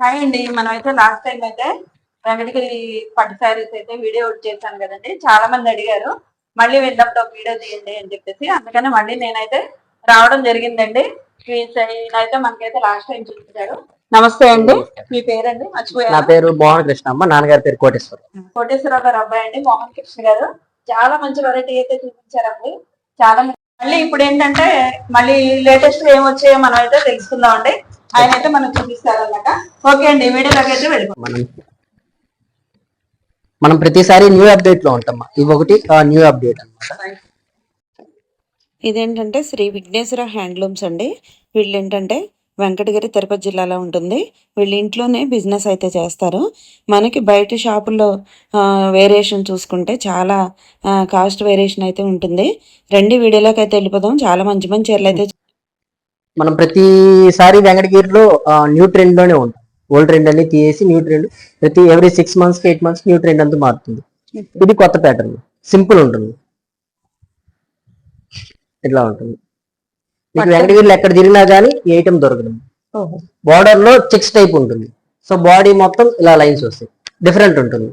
Hi అండి. మనం అయితే లాస్ట్ టైం అయితే వెంకటగిరి పట్టు శారీస్ అయితే వీడియో చేశాను కదండి. చాలా మంది అడిగారు మళ్ళీ వెళ్ళినప్పుడు ఒక వీడియో తీయండి అని చెప్పేసి. అందుకని మళ్ళీ నేనైతే రావడం జరిగిందండి. అయితే మనకైతే లాస్ట్ టైం చూపించారు. నమస్తే అండి. మీ పేరండి? నా మర్చిపోయారు పేరు మోహన్ కృష్ణ అమ్మ నాన్నగారి పేరు కోటేశ్వర్. కోటేశ్వరరావు గారు అబ్బాయి అండి మోహన్ కృష్ణ గారు. చాలా మంచి వెరైటీ అయితే చూపించారండి. చాలా మళ్ళీ ఇప్పుడు ఏంటంటే మళ్ళీ లేటెస్ట్ ఏం వచ్చాయో మనం అయితే తెలుసుకుందాం అండి ఆయన అయితే మనం చూపిస్తారన్నమాట. ఓకే అండి వీడియోలోకి అయితే వెళ్ళిపోతాం మనం మనం ప్రతిసారి న్యూ అప్డేట్లో ఉంటాం. ఇవి ఒకటి న్యూ అప్డేట్ అన్నమాట. ఇదేంటంటే శ్రీ విఘ్నేశ్వర హ్యాండ్లూమ్స్ అండి. వీళ్ళు ఏంటంటే వెంకటగిరి తిరుపతి జిల్లాలో ఉంటుంది. వీళ్ళు ఇంట్లోనే బిజినెస్ అయితే చేస్తారు. మనకి బయట షాపుల్లో వేరియేషన్ చూసుకుంటే చాలా కాస్ట్ వేరియేషన్ అయితే ఉంటుంది. రెండు వీడియోలోకి అయితే వెళ్ళిపోదాం. చాలా మంచి మంచి చీరలు అయితే మనం ప్రతిసారి వెంకటగిరిలో న్యూ ట్రెండ్లోనే ఉంటాం. ఓల్డ్ ట్రెండ్ అన్ని తీసేసి న్యూ ట్రెండ్ ప్రతి every six months eight months new trend అంతా మారుతుంది. ఇది కొత్త ప్యాటర్న్ సింపుల్ ఉంటుంది. ఇట్లా ఉంటుంది. మీకు వెంకటగిరిలో ఎక్కడ తిరిగినా కానీ ఈ ఐటమ్ దొరకదు. బార్డర్లో చెక్స్ టైప్ ఉంటుంది. సో బాడీ మొత్తం ఇలా లైన్స్ వస్తాయి. డిఫరెంట్ ఉంటుంది.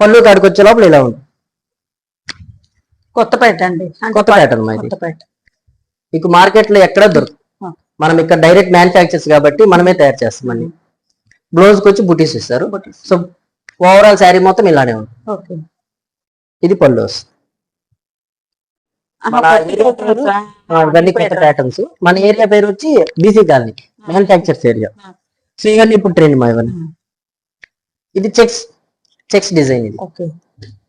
పళ్ళు కాడికి వచ్చే లోపల ఇలా ఉంటుంది. కొత్తపేట అండి. అంటే కొత్త ప్యాటర్న్ మీకు మార్కెట్లో ఎక్కడ దొరకదు. ఆ. మనం ఇక్కడ డైరెక్ట్ మ్యానుఫ్యాక్చర్స్ కాబట్టి మనమే తయారు చేస్తాం అన్ని. బ్లౌజ్కి వచ్చి బుటీస్ ఇస్తారు. సో ఓవరాల్ శారీ మొత్తం ఇలానే ఓకే ఇది పళ్ళు ఇవన్నీ కొత్త ప్యాటర్న్స్ మన ఏరియా పేరు వచ్చి BC colony manufactures area so ఇవన్నీ ఇప్పుడు ట్రెండ్ మా ఇవన్నీ. Hmm. ఇది చెక్స్ చెక్స్ డిజైన్ ఇది.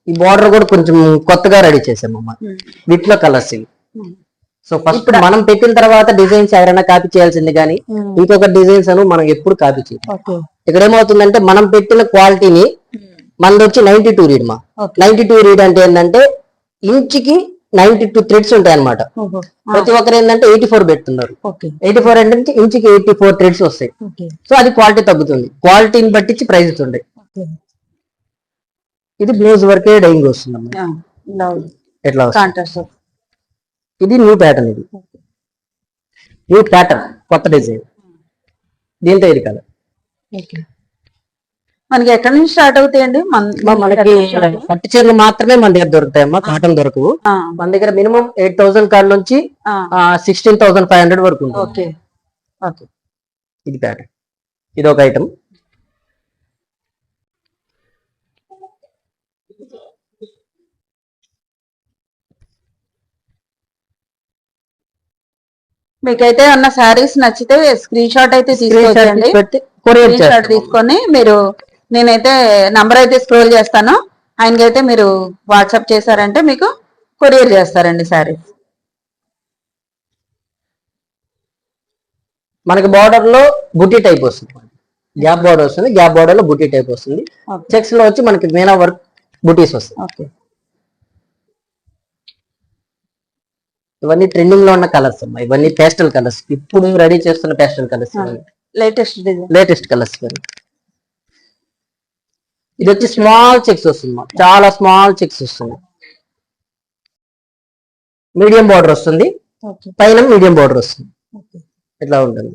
ఈ బార్డర్ కూడా కొంచెం కొత్తగా రెడీ చేసాము అమ్మ. వీటిలో కలర్స్ ఇవి. సో ఫస్ట్ మనం పెట్టిన తర్వాత డిజైన్స్ ఎవరైనా కాపీ చేయాల్సింది కానీ ఇంకొక డిజైన్స్ అను మనం ఎప్పుడు కాపీ చేయాలి ఇక్కడ ఏమవుతుందంటే మనం పెట్టిన క్వాలిటీని మనది వచ్చి నైన్టీ టూ రీడ్ మా. నైన్టీ టూ రీడ్ అంటే ఏంటంటే ఇంచుకి నైన్టీ టూ థ్రెడ్స్ ఉంటాయి అనమాట ప్రతి ఒక్కరు ఏంటంటే ఎయిటీ ఫోర్ పెడుతున్నారు. ఎయిటీ ఫోర్ అంటే ఇంచుకి ఎయిటీ ఫోర్ థ్రెడ్స్ వస్తాయి సో అది క్వాలిటీ తగ్గుతుంది. క్వాలిటీని బట్టి ప్రైజెస్ ఉంటాయి ఇది బ్లౌజ్ వరకే డైయింగ్ వస్తుంది అమ్మా ఎట్లా కాంట్రాస్ట్ ఇది న్యూ ప్యాటర్న్ ఇది. న్యూ ప్యాటర్న్ కొత్త డిజైన్ దీంతో ఇది కలర్ ఓకే. మనకి ఎక్కడి నుంచి స్టార్ట్ అవుతాయండి? మన మనకి పట్టు చీరలు మాత్రమే మన దగ్గర దొరుకుతాయి అమ్మా కాటన్ దొరకవు. ఆ, మన దగ్గర మినిమం ఎయిట్ థౌసండ్ కాడ నుంచి సిక్స్టీన్ థౌసండ్ ఫైవ్ హండ్రెడ్ వరకు ఉంటుంది. ఓకే. ఓకే. ఇది ప్యాటర్న్ ఇది ఒక ఐటమ్ మీకైతే ఉన్న శారీస్ నచ్చితే స్క్రీన్ షాట్ అయితే కొరియర్ స్క్రీన్ షాట్ తీసుకొని మీరు నేనైతే నంబర్ అయితే స్క్రోల్ చేస్తాను. ఆయనకైతే మీరు వాట్సాప్ చేశారంటే మీకు కొరియర్ చేస్తారండి శారీస్. మనకి బార్డర్లో బుటీ టైప్ వస్తుంది. గ్యాప్ బార్డర్ వస్తుంది. గ్యాప్ బార్డర్లో బుటీ టైప్ వస్తుంది. చెక్స్లో వచ్చి మనకి మీనా వర్క్ బుటీస్ వస్తాయి ఇవన్నీ ట్రెండింగ్లో ఉన్న కలర్స్ అమ్మా. ఇవన్నీ పేస్టల్ కలర్స్ ఇప్పుడు రెడీ చేస్తున్న pastel colours latest latest colours ఇది వచ్చి స్మాల్ చెక్స్ వస్తుంది అమ్మా. చాలా స్మాల్ చెక్స్ వస్తుంది. మీడియం బార్డర్ వస్తుంది. పైన మీడియం బార్డర్ వస్తుంది. ఇట్లా ఉంటుంది?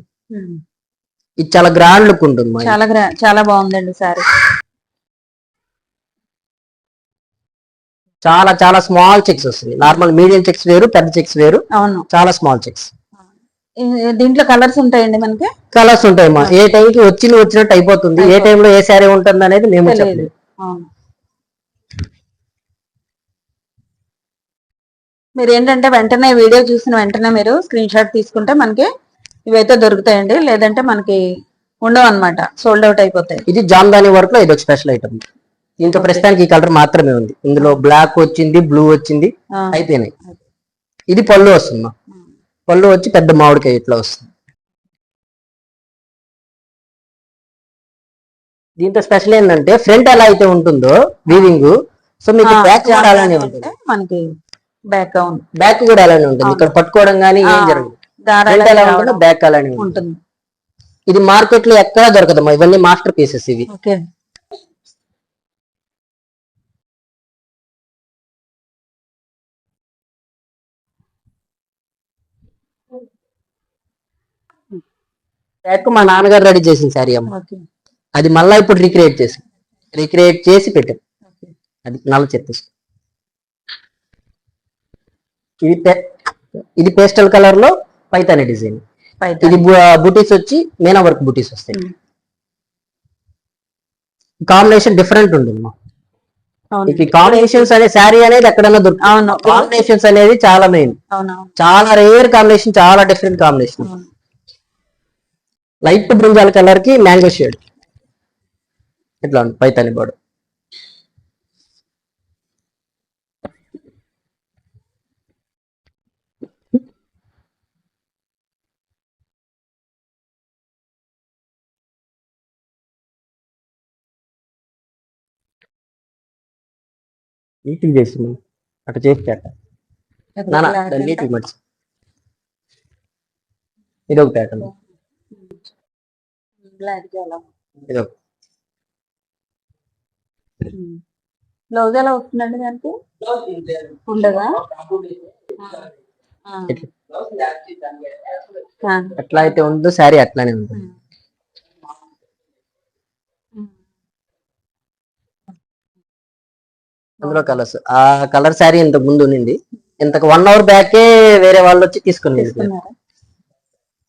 ఇది చాలా గ్రాండ్ లుక్ ఉంటుంది చాలా చాలా బాగుందండి శారీ చాలా చాలా స్మాల్ చెక్స్ వస్తుంది నార్మల్ మీడియం చెక్స్ వేరు పెద్ద చెక్స్ వేరు. అవును. చాలా స్మాల్ చెక్స్ దీంట్లో కలర్స్ ఉంటాయండి మనకి? కలర్స్ ఉంటాయి మా ఏ టైం కి వచ్చింది వచ్చినట్టు అయిపోతుంది. ఏ time లో ఏ శారీ ఉంటుంది అనేది మేము చెప్పలేదు. అవును. మీరు ఏంటంటే వెంటనే వీడియో చూసిన వెంటనే మీరు స్క్రీన్ షాట్ తీసుకుంటే మనకి ఇవైతే దొరుకుతాయండి. లేదంటే మనకి ఉండవు అనమాట సోల్డ్ అవుట్ అయిపోతాయి. ఇది జామ్దాని వర్క్లో ఇది స్పెషల్ ఐటమ్ దీంతో ప్రస్తుతానికి ఈ కలర్ మాత్రమే ఉంది. ఇందులో బ్లాక్ వచ్చింది బ్లూ వచ్చింది అయిపోయినాయి. ఇది పళ్ళు వస్తుంది మా. పళ్ళు వచ్చి పెద్ద మామిడికాయ ఇట్లా వస్తుంది. దీంతో స్పెషల్ ఏంటంటే ఫ్రంట్ ఎలా అయితే ఉంటుందో వీవింగ్ సో మీకు బ్యాక్ కూడా అలానే ఉంటుంది. మనకి బ్యాక్ బ్యాక్ కూడా అలానే ఉంటుంది. ఇక్కడ పట్టుకోవడం కానీ ఏం జరగదు. దారాలు ఫ్రంట్ ఎలా రావడం ఉంటుందో బ్యాక్ అలానే ఉంటుంది. ఉంటుంది. ఇది మార్కెట్లో ఎక్కడా దొరకదమ్మా. ఇవన్నీ మాస్టర్ పీసెస్ ఇవి. బ్యాక్ మా నాన్నగారు రెడీ చేసిన శారీ అమ్మ. అది మళ్ళీ ఇప్పుడు రీక్రియేట్ చేసి రీక్రియేట్ చేసి పెట్టాం. అది నల్ల చెత్త. ఇది ఇది పేస్టల్ కలర్లో పైతాని డిజైన్ ఇది బుటీస్ వచ్చి మేనా వర్క్ బుటీస్ వస్తాయి. కాంబినేషన్ డిఫరెంట్ ఉంటుంది మా కాంబినేషన్స్ అనే శారీ అనేది ఎక్కడైనా దొరుకుతుంది కాంబినేషన్స్ అనేది చాలా మెయిన్ చాలా రేర్ కాంబినేషన్ చాలా డిఫరెంట్ కాంబినేషన్ లైట్ బ్రింజాల్ కలర్కి మ్యాంగో షేడ్. ఇట్లా ఉంది పైతాని బోర్డు. నీట్గా చేసింది అట్లా చేస్తే అట్ట. నీట్గా మర్చి. ఇది ఒక ప్యాటర్న్. ఒక బ్లౌజ్ ఎలా వస్తుందండి దానికి? ఉండదా. ఎట్లా? అయితే ఉందో శారీ అట్లానే ఉంటుంది అందులో కలర్స్. ఆ కలర్ శారీ ఇంతకు ముందు ఉండింది. ఇంతకు వన్ అవర్ బ్యాకే వేరే వాళ్ళు వచ్చి తీసుకుని తీసుకున్నారా?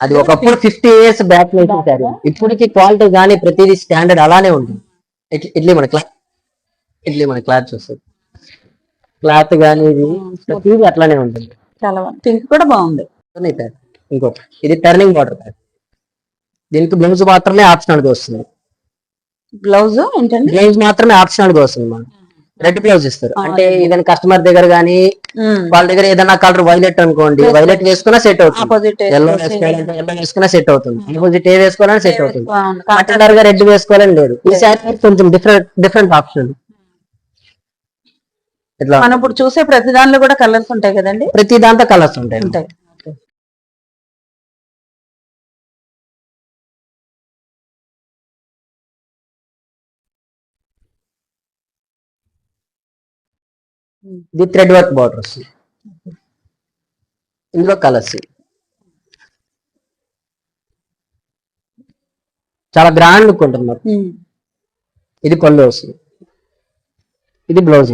అది ఒకప్పుడు ఫిఫ్టీ ఇయర్స్ బ్యాక్ వేసిన శారీ ఇప్పటికి క్వాలిటీ కానీ ప్రతిదీ స్టాండర్డ్ అలానే ఉంటుంది. ఇట్ల- ఇడ్లీ మన క్లాత్ ఇడ్లీ మన క్లాత్ చూస్తుంది క్లాత్ కానీ ఇది ప్రతిదీ అట్లానే ఉంటుంది. చాలా పింక్ కూడా బాగుంది. ఇంకొక ఇది టర్నింగ్ వాటర్ ప్యాక్ దీనికి బ్లౌజ్ మాత్రమే ఆప్షనల్గా వస్తుంది. బ్లౌజ్ ఏంటండి? బ్లౌజ్ మాత్రమే ఆప్షనల్గా వస్తుంది మనం రెడ్ బ్లౌజ్ ఇస్తారు. అంటే ఏదైనా కస్టమర్ దగ్గర కానీ వాళ్ళ దగ్గర ఏదైనా కలర్ వైలెట్ అనుకోండి వైలెట్ వేసుకున్నా సెట్ అవుతుంది. ఎల్లో వేసుకోవాలంటే ఎల్లో వేసుకున్నా సెట్ అవుతుంది. ఆపోజిట్ ఏ వేసుకోవాలని సెట్ అవుతుంది. కలర్గా రెడ్ వేసుకోవాలని లేదు. ఈ శారీ కొంచెం డిఫరెంట్ డిఫరెంట్ ఆప్షన్ మనం ఇప్పుడు చూసే ప్రతి దానిలో కూడా కలర్స్ ఉంటాయి కదండి? ప్రతి దాంతో కలర్స్ ఉంటాయి. ఇది థ్రెడ్ వర్క్ బార్డర్ వస్తుంది ఇందులో కలర్స్. చాలా గ్రాండ్ లుక్ ఉంటుంది ఉమ్. ఇది పళ్ళు వస్తుంది ఇది బ్లౌజ్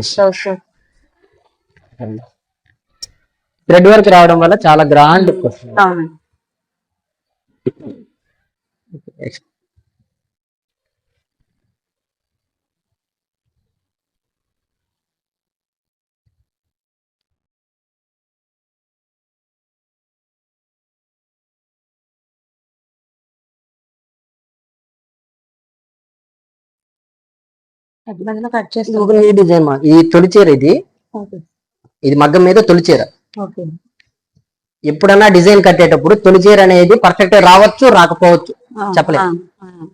థ్రెడ్ వర్క్ రావడం వల్ల చాలా గ్రాండ్ లుక్ వస్తుంది. మధ్యలో కట్ ఇది డిజైన్ ఈ ఇది మగ్గం మీద తొలి చీర. ఓకే. ఎప్పుడన్నా డిజైన్ కట్టేటప్పుడు తొలి చీర అనేది పర్ఫెక్ట్ రావచ్చు రాకపోవచ్చు. ఆ, చెప్పలేం. ఆ, ఆ.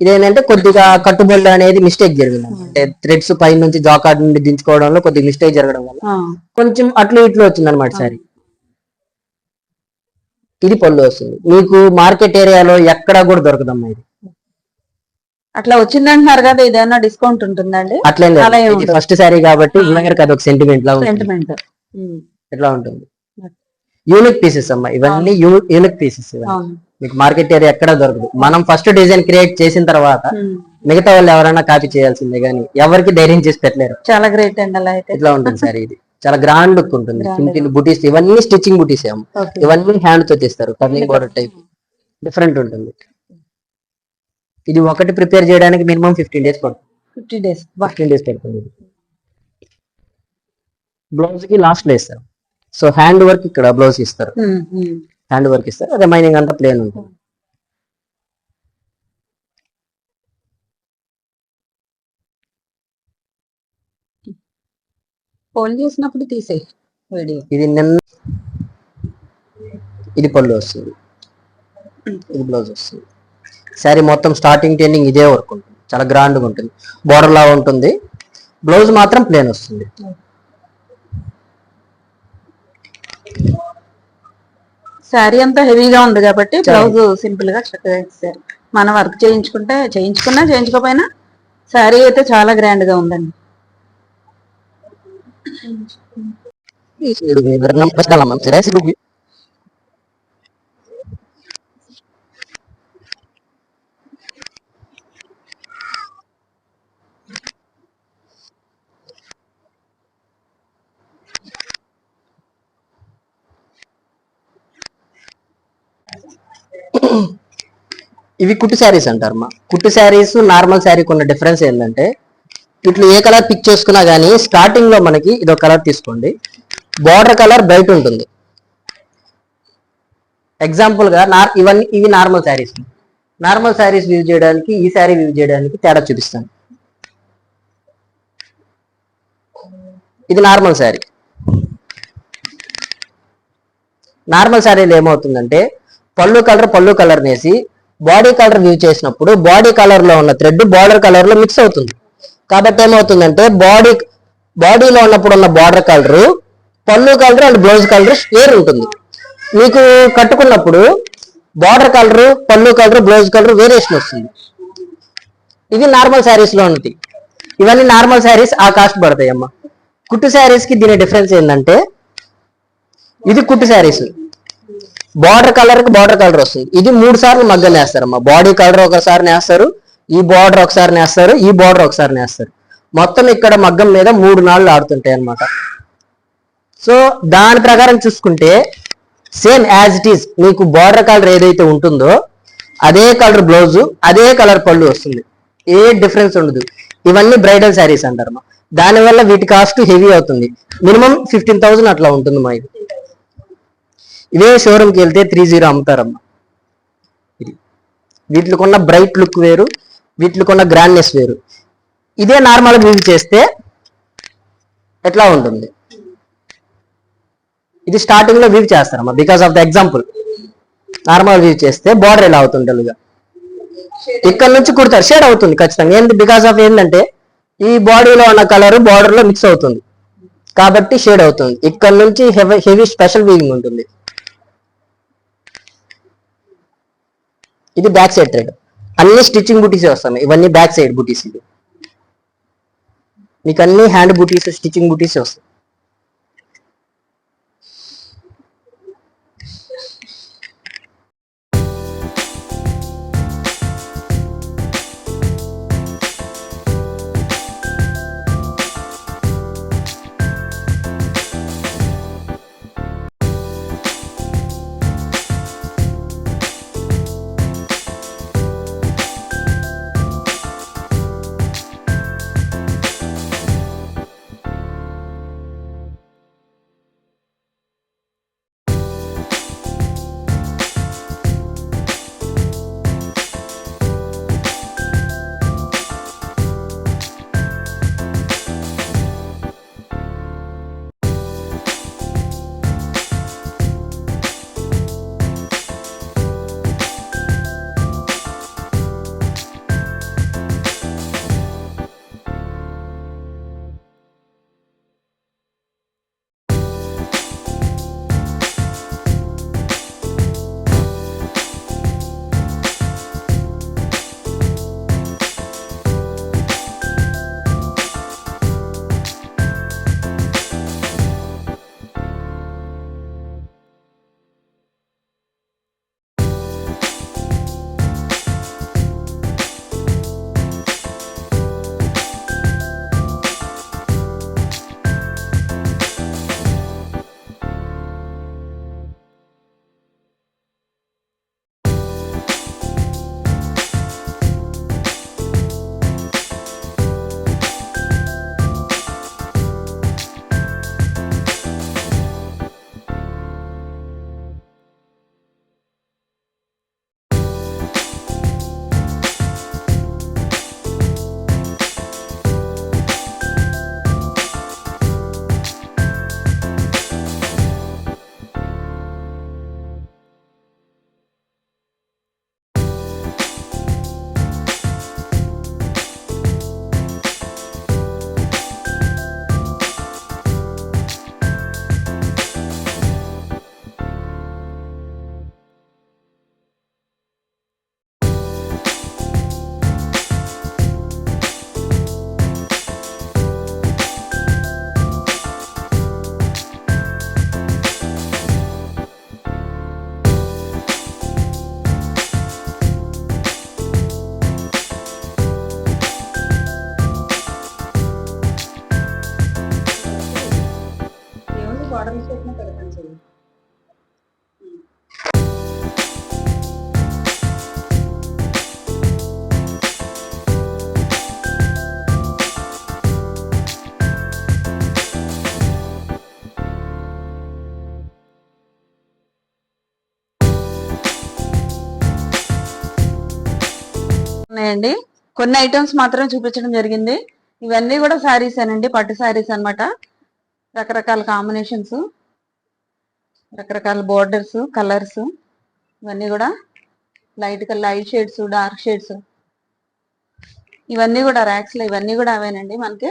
ఇదేంటంటే కొద్దిగా కట్టుబడి అనేది మిస్టేక్ జరిగింది అంటే థ్రెడ్స్ పై నుంచి జాకార్డ్ నుండి దించుకోవడంలో కొద్దిగా మిస్టేక్ జరగడం వల్ల. కొంచెం అట్లు ఇట్లు వచ్చింది అనమాట సారీ. ఇది పళ్ళు వస్తుంది. మీకు మార్కెట్ ఏరియాలో ఎక్కడా కూడా దొరకదమ్మా ఇది. అట్లా వచ్చిందంటున్నారు కదా ఏదైనా డిస్కౌంట్ ఉంటుందండి? అట్లేం. ఫస్ట్ సారీ కాబట్టి ఒక సెంటిమెంట్ లా సెంటిమెంట్ ఎట్లా ఉంటుంది? యూనిక్ పీసెస్ అమ్మా. ఇవన్నీ యూనిక్ పీసెస్ మీకు మార్కెట్ ఏరియా ఎక్కడ దొరకదు. మనం ఫస్ట్ డిజైన్ క్రియేట్ చేసిన తర్వాత. మిగతా వాళ్ళు ఎవరైనా కాపీ చేయాల్సిందే కానీ ఎవరికి ధైర్యం చేసి పెట్టలేరు. చాలా గ్రేట్ అండి అలా అయితే. ఇట్లా ఉంటుంది సార్ ఇది? చాలా గ్రాండ్ లుక్ ఉంటుంది. సింపుల్ బుటీస్ ఇవన్నీ స్టిచ్చింగ్ బుటీస్ ఇవన్నీ హ్యాండ్తో తీస్తారు టర్నింగ్ బోర్డర్ టైప్ డిఫరెంట్ ఉంటుంది. ఇది ఒకటి ప్రిపేర్ చేయడానికి మినిమం ఫిఫ్టీన్ డేస్ పడుతుంది. Fifty days. ఫిఫ్టీన్ డేస్ పడుతుంది బ్లౌజ్కి లాస్ట్లో ఇస్తారు సో హ్యాండ్ వర్క్ ఇక్కడ బ్లౌజ్ ఇస్తారు. హ్యాండ్ వర్క్ ఇస్తారు. అదే మైనింగ్ అంతా ప్లేన్ ఉంటుంది. ఫోన్ చేసినప్పుడు తీసేయి. వీడియో ఇది నిన్న ఇది పళ్ళు వస్తుంది. ఇది బ్లౌజ్ వస్తుంది. శారీ మొత్తం స్టార్టింగ్ ఎండింగ్ ఇదే వర్క్ ఉంటుంది. చాలా గ్రాండ్గా ఉంటుంది. బోర్డర్ లా ఉంటుంది. బ్లౌజ్ మాత్రం ప్లేన్ వస్తుంది. శారీ అంతా హెవీగా ఉంది కాబట్టి బ్లౌజ్ సింపుల్గా చక్కగా ఇస్తారు మనం వర్క్ చేయించుకుంటే చేయించుకున్నా చేయించుకోపోయినా శారీ అయితే చాలా గ్రాండ్గా ఉందండి. ఇవి కుట్టు శారీస్ అంటారమ్మా కుట్టు శారీస్ నార్మల్ శారీకి ఉన్న డిఫరెన్స్ ఏంటంటే ఇట్లా ఏ కలర్ పిక్ చేసుకున్నా కానీ స్టార్టింగ్లో మనకి ఇది ఒక కలర్ తీసుకోండి. బార్డర్ కలర్ బ్రైట్ ఉంటుంది. ఎగ్జాంపుల్గా నార్ ఇవన్నీ ఇవి normal saris. Normal saris use చేయడానికి ఈ శారీ వ్యూ చేయడానికి తేడా చూపిస్తాను. ఇది నార్మల్ శారీ. నార్మల్ శారీలో ఏమవుతుందంటే పళ్ళు కలర్ పళ్ళు కలర్ వేసి బాడీ కలర్ వ్యూ చేసినప్పుడు బాడీ కలర్లో ఉన్న థ్రెడ్ బార్డర్ కలర్లో మిక్స్ అవుతుంది. కాబట్టి ఏమవుతుందంటే బాడీ బాడీలో ఉన్నప్పుడు ఉన్న బార్డర్ కలర్ పళ్ళు కలర్ అండ్ బ్లౌజ్ కలర్ వేరు ఉంటుంది. మీకు కట్టుకున్నప్పుడు బార్డర్ కలర్ పళ్ళు కలర్ బ్లౌజ్ కలర్ వేరియేషన్ వస్తుంది. ఇది నార్మల్ శారీస్లో ఉన్నది ఇవన్నీ నార్మల్ శారీస్ ఆ కాస్ట్ పడతాయి అమ్మ కుట్టు శారీస్కి దీని డిఫరెన్స్ ఏంటంటే ఇది కుట్టు శారీస్ బార్డర్ కలర్కి బార్డర్ కలర్ వస్తుంది. ఇది మూడు సార్లు మగ్గ నేస్తారు అమ్మా బాడీ కలర్ ఒకసారి నేస్తారు ఈ బార్డర్ ఒకసారి నేస్తారు ఈ బార్డర్ ఒకసారి నేస్తారు. మొత్తం ఇక్కడ మగ్గం మీద మూడు నాళ్ళు ఆడుతుంటాయి అన్నమాట. సో దాని ప్రకారం చూసుకుంటే సేమ్ యాజ్ ఇట్ ఈస్ మీకు బార్డర్ కలర్ ఏదైతే ఉంటుందో అదే కలర్ బ్లౌజ్ అదే కలర్ పళ్ళు వస్తుంది. ఏ డిఫరెన్స్ ఉండదు. ఇవన్నీ బ్రైడల్ శారీస్ అంటారమ్మా. దానివల్ల వీటి కాస్ట్ హెవీ అవుతుంది. మినిమం ఫిఫ్టీన్ థౌసండ్ అట్లా ఉంటుంది మా ఇదే షోరూమ్కి వెళ్తే త్రీ జీరో అమ్ముతారమ్మా. ఇది. వీటికి ఉన్న బ్రైట్ లుక్ వేరు వీటికి ఉన్న గ్రాండ్నెస్ వేరు. ఇదే నార్మల్గా యూజ్ చేస్తే ఎట్లా ఉంటుంది? ఇది స్టార్టింగ్లో వ్యూ చేస్తారమ్మా because of the example normal view చేస్తే బార్డర్ ఎలా అవుతుంది తెలుగుగా? ఇక్కడ నుంచి కుడతారు షేడ్ అవుతుంది ఖచ్చితంగా. ఏంటి బికాస్ ఆఫ్ ఏంటంటే ఈ బాడీలో ఉన్న కలర్ బార్డర్లో మిక్స్ అవుతుంది. కాబట్టి షేడ్ అవుతుంది. ఇక్కడ నుంచి హెవీ హెవీ స్పెషల్ వీవింగ్ ఉంటుంది. ఇది బ్యాక్ సైడ్ థ్రెడ్. అన్ని స్టిచ్చింగ్ బుటీస్ వస్తాయి. ఇవన్నీ బ్యాక్ సైడ్ బుటీస్ ఇది మీకు అన్ని హ్యాండ్ బుటీస్ స్టిచ్చింగ్ బుటీస్ వస్తాయి. ఉన్నాయండి. కొన్ని ఐటమ్స్ మాత్రమే చూపించడం జరిగింది. ఇవన్నీ కూడా శారీస్ అండి పట్టు శారీస్ అన్నమాట. రకరకాల కాంబినేషన్స్ రకరకాల బోర్డర్స్ కలర్స్ ఇవన్నీ కూడా light light shades dark shades ఇవన్నీ కూడా ర్యాక్స్లో ఇవన్నీ కూడా అవేనండి మనకి.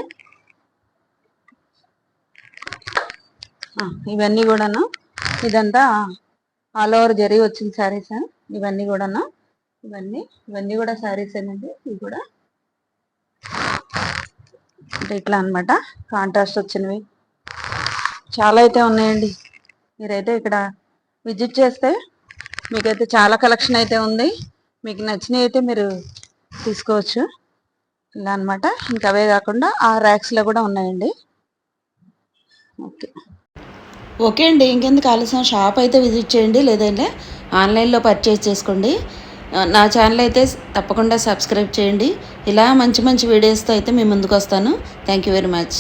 ఇవన్నీ కూడాను ఇదంతా ఆల్ ఓవర్ జరీ వచ్చిన శారీస్ ఇవన్నీ కూడాను. ఇవన్నీ ఇవన్నీ కూడా శారీస్ ఏనండి ఇవి కూడా అంటే ఇట్లా అనమాట కాంట్రాస్ట్ వచ్చినవి. చాలా అయితే ఉన్నాయండి. మీరైతే ఇక్కడ విజిట్ చేస్తే మీకైతే చాలా కలెక్షన్ అయితే ఉంది. మీకు నచ్చినవి అయితే మీరు తీసుకోవచ్చు. ఇలా అన్నమాట. ఇంకా అవే కాకుండా ఆ ర్యాక్స్లో కూడా ఉన్నాయండి. ఓకే. ఓకే అండి. ఇంకెందుకు ఆలస్యం? షాప్ అయితే విజిట్ చేయండి. లేదంటే ఆన్లైన్లో పర్చేస్ చేసుకోండి. నా ఛానల్ అయితే తప్పకుండా సబ్స్క్రైబ్ చేయండి. ఇలా మంచి మంచి వీడియోస్తో అయితే మీ ముందుకు వస్తాను. Thank you very much